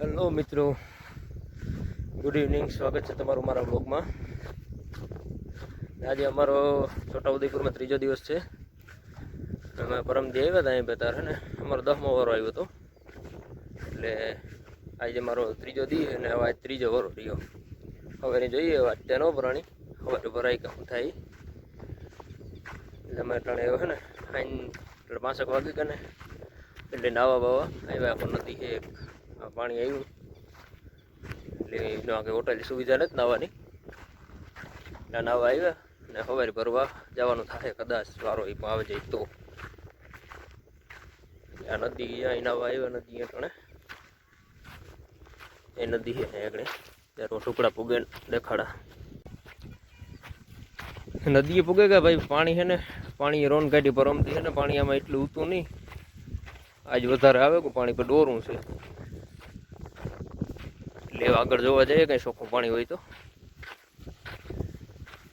Hello મિત્રો. Good evening સ્વાગત છે તમારું મારા બ્લોગમાં આજે અમારો છોટાઉદેપુરમાં ત્રીજો દિવસ છે. અમે પરમથી આવ્યા હતા અહીં બેતાર હે ને? અમારો દસમો વારો આવ્યો હતો. એટલે આજે મારો ત્રીજો દી અને હવે આજ ત્રીજો વારો રહ્યો. હવે જોઈએ, હવે તેનો ભરાણી હવે ભરાઈ કામ થાય. એટલે અમે અટાણે આવ્યો, હે ને? આઈને પાંચેક વાગે કને એટલે નાવા બાવા આવ્યા પણ નથી કે આ પાણી આવ્યું. એટલે એનો આગળ હોટલની સુવિધા નથી નાવાની. ના નાવા આવ્યા ને સવારે ભરવા જવાનું થાય કદાચ વારો એ આવે જાય તો. આ નદી અહીં નાવા આવ્યા, નદી અટણે એ નદી છે આગળ ત્યારે ટુકડા પૂગે દેખાડા. નદીએ પૂગે ગયા ભાઈ પાણી છે ને, પાણી રોન કાઢી પરમતી છે ને, પાણી આમાં એટલું ઊતું નહીં. આજ વધારે આવે કે પાણી પર ડોરું છે. એટલે આગળ જોવા જઈએ, કંઈ ચોખ્ખું પાણી હોય તો.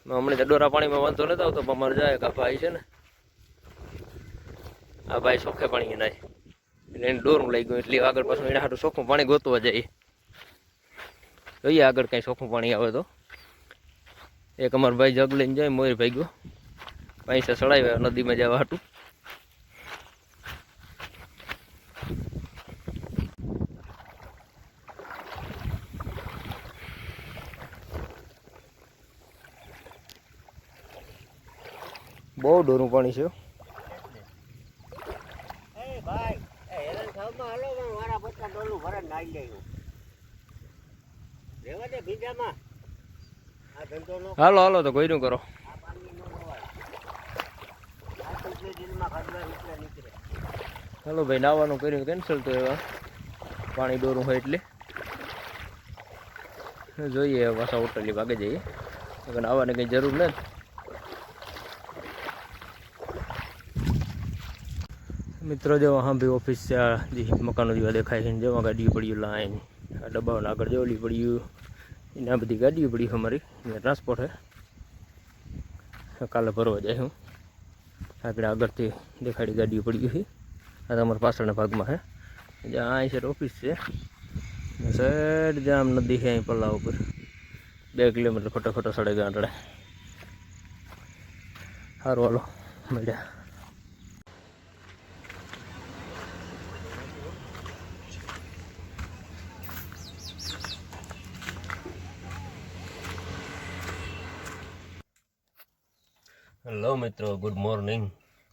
હમણાં ડોરા પાણીમાં વાંધો નથી આવતો, પણ અમારે જાય આ ભાઈ છે ને. આ ભાઈ ચોખ્ખે પાણી નાય એટલે એને ડોરું લઈ ગયું, એટલે આગળ પાછું એના હાટું ચોખ્ખું પાણી ગોતવા જઈએ. જોઈએ આગળ કાંઈ ચોખ્ખું પાણી આવે તો. એક અમારો ભાઈ જગ લઈને જાય, મોર ભાઈ ગયો. પૈસા ચડાવ્યા નદીમાં જવા હાટું. બહુ ડોરું પાણી છે હાલો હાલો, તો કરો. પાણી નો નીકળે હાલો, ભાઈ, નાવાનું કર્યું કેન્સલ તો એવા. પાણી ડોરું હોય એટલે. જોઈએ, પાછા હોટલી ભાગે જઈએ. નાવાની કંઈ જરૂર નથી. મિત્રો, જો હા ભાઈ ઓફિસ છે, આ જે મકાનો જેવા દેખાય છે જેવા ગાડીઓ પડ્યું લાઈન આ ડબ્બાઓને આગળ જોલી પડ્યું એને બધી ગાડીઓ પડી અમારી. ટ્રાન્સપોર્ટ હે કાલે ભરવા જાય હું. આગળ આગળથી દેખાડી ગાડીઓ પડ્યું છે આ તમારા પાછળના ભાગમાં હે જ્યાં અહીં છે ઓફિસ છે. સાઈડ જામ નદી છે, અહીં પલ્લા ઉપર. બે કિલોમીટર ખોટા ખોટા સડે ગાંટડે સારું હાલો, મળ્યા. હેલો મિત્રો. ગુડ મોર્નિંગ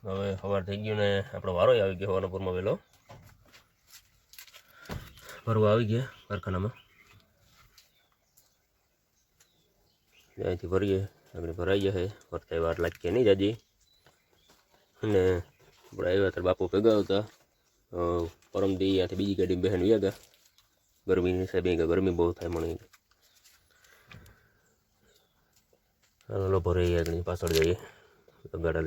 હવે સવાર થઈ ગયું ને આપણો વારો આવી ગયો હવાનાપુરમાં વહેલો. ભરવા આવી ગયા કારખાનામાં. અહીંથી ભરીએ આપણે ભરાઈ જશે ભરતા વાર લાગી નહીં જાજી. અને આપણે આવ્યા ત્યારે બાપુ ભેગા હતા. પરમ દી ત્યાંથી બીજી ગાડી બહેન વ્યા ગયા. ગરમીની સાહેબ ગરમી બહુ થાય મને ચાલો ભરાઈ આગળ પાછળ જઈએ. ગાડા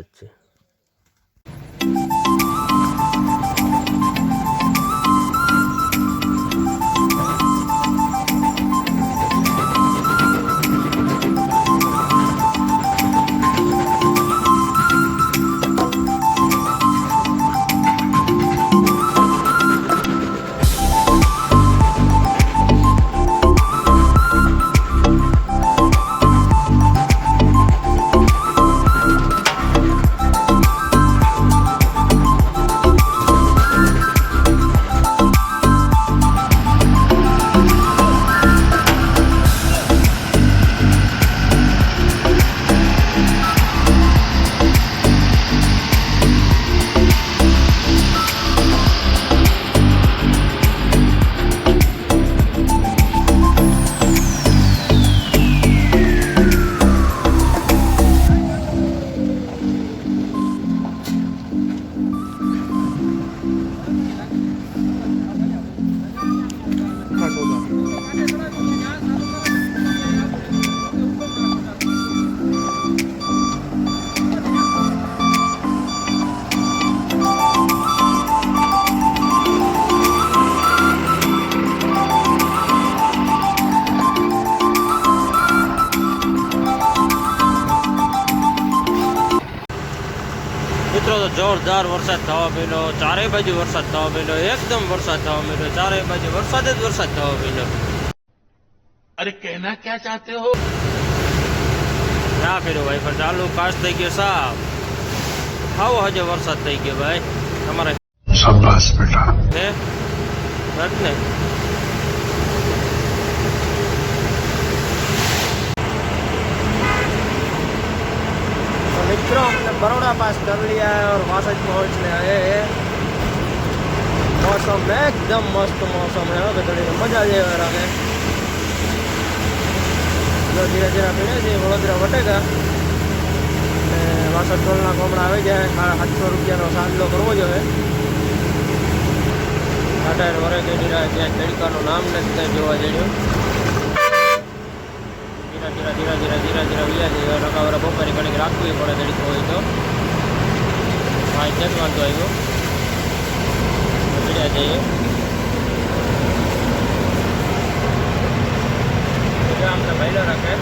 જોરદાર વરસાદ થવા મળ્યો ચારે બાજુ વરસાદ થવા મળ્યો એકદમ વરસાદ થવા મળ્યો ચારે બાજુ વરસાદ જ વરસાદ થવા મળ્યો અરે કહેના ક્યાં ચાહતે હો? ના ફેરો ભાઈ પણ ચાલુ કાશ થઈ ગયો સાફ આવો હજે વરસાદ થઈ ગયો ભાઈ. તમારે શાબાશ બેટા. હે? રત્ને ને तो मित्रों हमने बड़ौदा पास कर लिया है और वासद पहुंचने आए हैं मौसम एकदम मस्त मौसम है ગધડી મજા જ આવે રાખે જો ધીરે ધીરે પીણે છે વડોદરા વટેકા અને વાસદ ટોલના કોમડા આવી જાય સાડા સાતસો રૂપિયાનો સાંજલો કરવો જોઈએ અઢાર વર્ષ જેની રાહ ત્યાં તડકાનું નામ નથી ત્યાં જોવા જડ્યું ધીરા ધીરા ધીરા ધીરા ધીરા ધીરા વ્યા જઈએ રકાવરા બપોરે ઘડીક રાખવી પડે તડકો હોય તો. હા જ વાંધો આવ્યો. મળ્યા જઈએ બીજા અમને મહિલા રાખે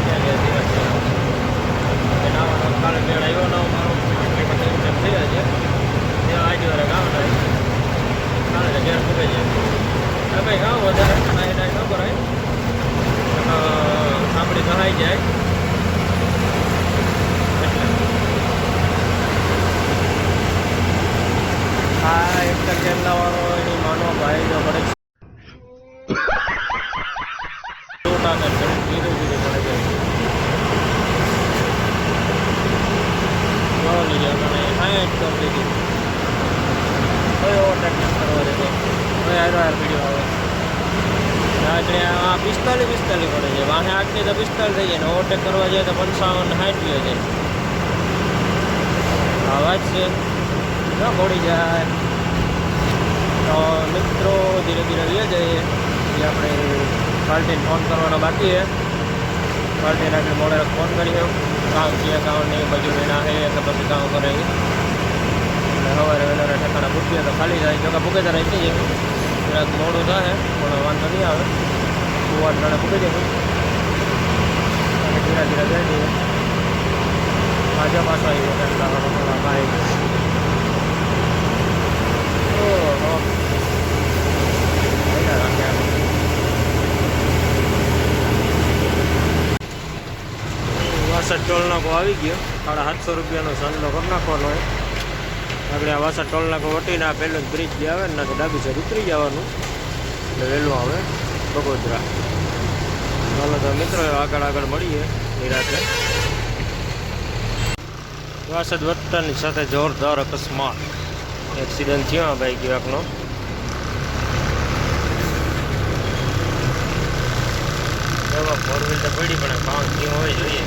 ત્યાં ગયા ધીરા ધીરા એ નાવાનો કાલે મેળ આવ્યો ન મારો એટલે પછી એવું તેમ થઈ જાય ત્યાં આજી વાળા ગામ થાય કાલે ઘેર પૂગે છે હવે ભાઈ ગામ વધારે નાઈ નાઈ ન કરાય અ, સાંભળી જાય. હા એક કેરલા વાળો એની માનો ભાઈ જો પડે છોટા કરશે ધીરે ધીરે પડે છે બહુ લીધો મને સાઠ કરી દીધી કયો ઓવરટેક કરવા દેતો હવે હારો હાર વીડિયો આવે આગળ આ પિસ્તાલીસ પિસ્તાલીસ પડે છે. વાહે આટલી તો પિસ્તાલીસ થઈ જાય ને ઓવરટેક કરવા જાય તો પંચાવન સાઠ લ્યો છે. આવાજ છે. ન પડી જાય. તો મિત્રો ધીરે ધીરે લઈ જઈએ. એ આપણે પાર્ટીને ફોન કરવાનો બાકી છે. પાર્ટીને આપણે મોડે ફોન કરીએ કામ છે, કામ નહીં બાજુ એના છે કે પછી કામ કરે. એ. એટલે સવારે વહેલા ઠેકાણા પૂછીએ તો ખાલી જાય. જો કે પૂગે તો રહી જઈએ જરાક મોડું થાય, પણ વાંધો નહીં આવે. કુવાર ટાણે પૂકી જઈએ અને ધીરે ધીરે જઈ જઈએ પાછા પાછા આવી કેટલા થોડા ભાઈ. ઓહો. વાસઠ ટોલ નાકો આવી ગયો. સાડા સાતસો રૂપિયાનો સાંજનો કરી નાખવાનો હોય. આગળ આ વાસા ટોલ નાકો વટીને આ પહેલો બ્રિજ જે આવે ને ડાબી સાઈડ ઉતરી જવાનું. એટલે વહેલું આવે બગોદરા ચાલો તો મિત્રો આગળ આગળ મળીએ નિરાતે. વાસદ વત્તાની સાથે જોરદાર અકસ્માત. એક્સિડન્ટ થયો આ એકનો એવા ફોર વ્હીલર પડી પણ કામ થયું હોય જોઈએ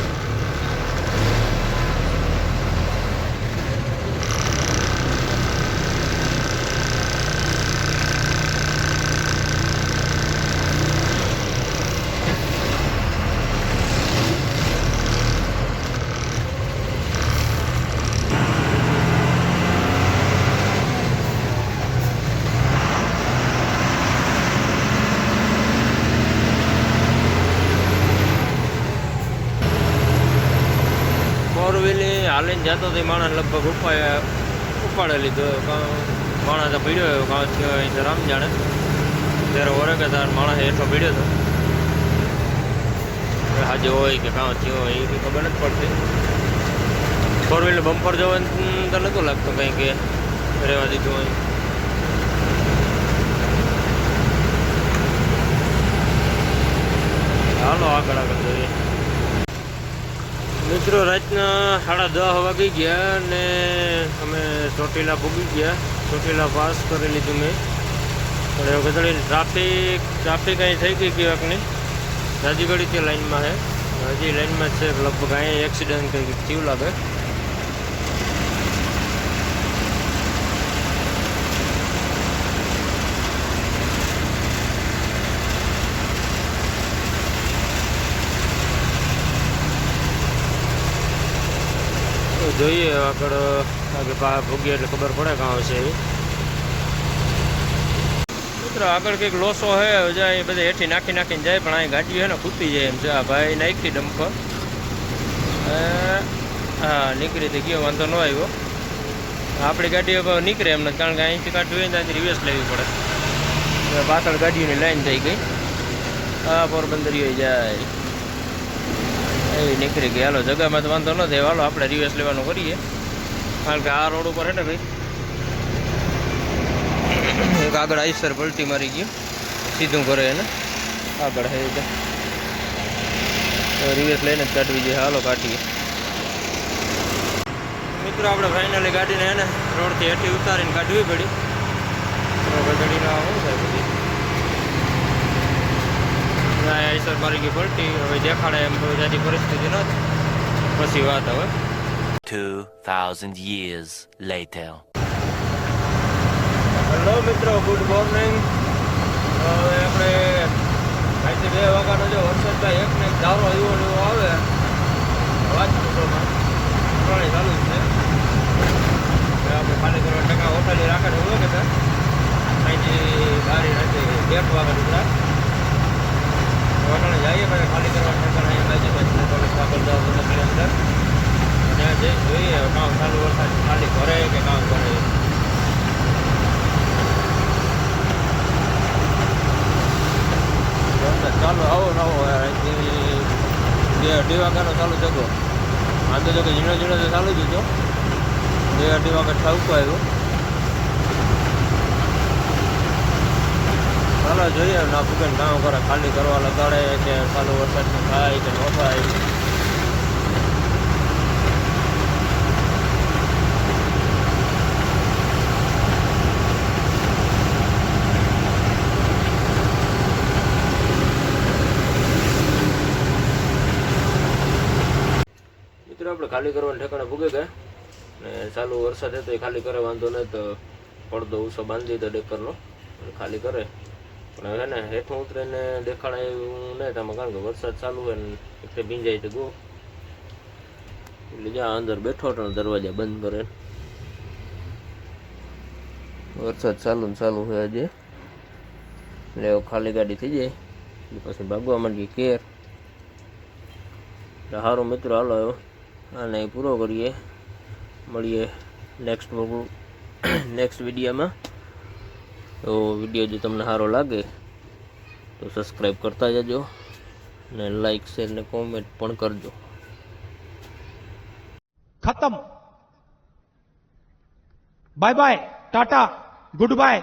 ફોર હાલીને જતો તો માણસ લગભગ ઉપાય, ઉપાડે લીધો. માણસ પીડ્યો કાં થયો રામ જાણે ત્યારે ઓરે કે તાર માણસ હેઠો પીડ્યો હતો હાજર હોય કે કાં થયો હોય, એ ખબર નથી પડતી. ફોર વ્હીલર બમ્પર જવાનું તો નહોતું લાગતું કંઈ કે રહેવા દીધું હોય. હાલો આગળ આગળ જોઈએ. મિત્રો, રાતના સાડા દસ વાગી ગયા અને અમે ચોટીલા પૂગી ગયા. ચોટીલા પાસ કરી લીધું મેં. પણ ગધડી ટ્રાફિક ટ્રાફિક અહીં થઈ ગઈ જાજી ઘડી તે લાઈનમાં છે હજી લાઇનમાં છે, લગભગ અહીંયા એક્સિડન્ટ કંઈક થયું લાગે. જોઈએ આગળ પા ભોગીએ એટલે ખબર પડે કાં હશે એ મિત્રો, આગળ કંઈક લોસો હે જાય એ બધા હેઠી નાખી નાખીને જાય, પણ અહીં ગાડી હે ને ખૂટી જાય એમ છે. આ ભાઈ નાખી ડમ્પર હા, નીકળી તો ગયો, વાંધો ન આવ્યો. આપણી ગાડી હવે નીકળે એમ નથી કારણ કે અહીંથી કાઢવી હોય ને ત્યાંથી રિવર્સ લેવી પડે. પાછળ ગાડીઓની લાઈન થઈ ગઈ. આ પોરબંદરીઓ જાય. એ નીકળી ગઈ. હાલો, જગામાં તો વાંધો ન થાય. હાલો, આપણે રિવર્સ લેવાનું કરીએ. કારણ કે આ રોડ ઉપર હે ને ભાઈ, એક આગળ આઈસર પલટી મારી ગયું. સીધું કરે એને. આગળ હે તો રિવર્સ લઈને જ કાઢવી જોઈએ. હાલો, કાઢીએ. મિત્રો, આપણે ફાઇનલી ગાડીને એને રોડથી હેઠી ઉતારીને કાઢવી પડી. ગાડીનો શું થાય બધી. આઈસર મારી ગઈ પલટી હવે દેખાડે એમ બહુ જાતી પરિસ્થિતિ નથી પછી વાત હવે. 2,000 years later. હેલો મિત્રો ગુડ મોર્નિંગ હવે આપણે અહીંથી બે વાગ્યાનો જો વરસાદ થાય એક ને એક ધારો એવો એવો આવે. વાત પ્રમાણે ત્રણેય ચાલુ છે. આપણે ખાલી કરવા ટકા ઓટાલી રાખે ને હોય કે સર અહીંથી ગાડી રાખી એક વાગ્યા વટાણે જઈએ, પછી ખાલી કરવાનું અહીંયા બાજુ બાજુ પોલીસ આગળ જાવ બધા અંદર. અને જે જોઈએ કામ ચાલુ વરસાદ, ખાલી કરે કે કામ કરે ચાલુ, આવો નવો અહીંથી બે અઢી વાગ્યાનો ચાલુ જગો આમ તો જો કે ઝીણો ઝીણો તો ચાલુ જ હતો. બે અઢી વાગે ઠાવકો આવ્યો. ચાલો જોઈએ. ના ભૂગન કામ કરે ખાલી કરવા લગાડે કે ચાલુ વરસાદ થાય કે ન થાય. મિત્રો, આપણે ખાલી કરવાના ઠેકાણે ભૂગે ગયા ને ચાલુ વરસાદ હતો એ ખાલી કરે, વાંધો નહીં તો પડદો ઉસો બાંધી દીધો ડેકરનો. ખાલી કરે. પણ હવે ને હેઠું ઉતરીને દેખાડે એવું નહીં તમે કારણ કે વરસાદ ચાલુ હોય ને, એક ભીંજાય તો ગો. એટલે જ્યાં અંદર બેઠો હતો દરવાજા બંધ કરે વરસાદ ચાલુ ને ચાલુ હોય આજે. એટલે ખાલી ગાડી થઈ જાય. પછી ભાગવા માંડીએ કેર એટલે સારું મિત્રો હાલો આવ્યો. આને પૂરો કરીએ. મળીએ નેક્સ્ટ નેક્સ્ટ વિડીયોમાં તો વીડિયો જો તમને સારો લાગે, તો સબસ્ક્રાઈબ કરતા જજો ને લાઈક શેર ને કોમેન્ટ પણ કરજો. ખતમ. Bye bye tata good bye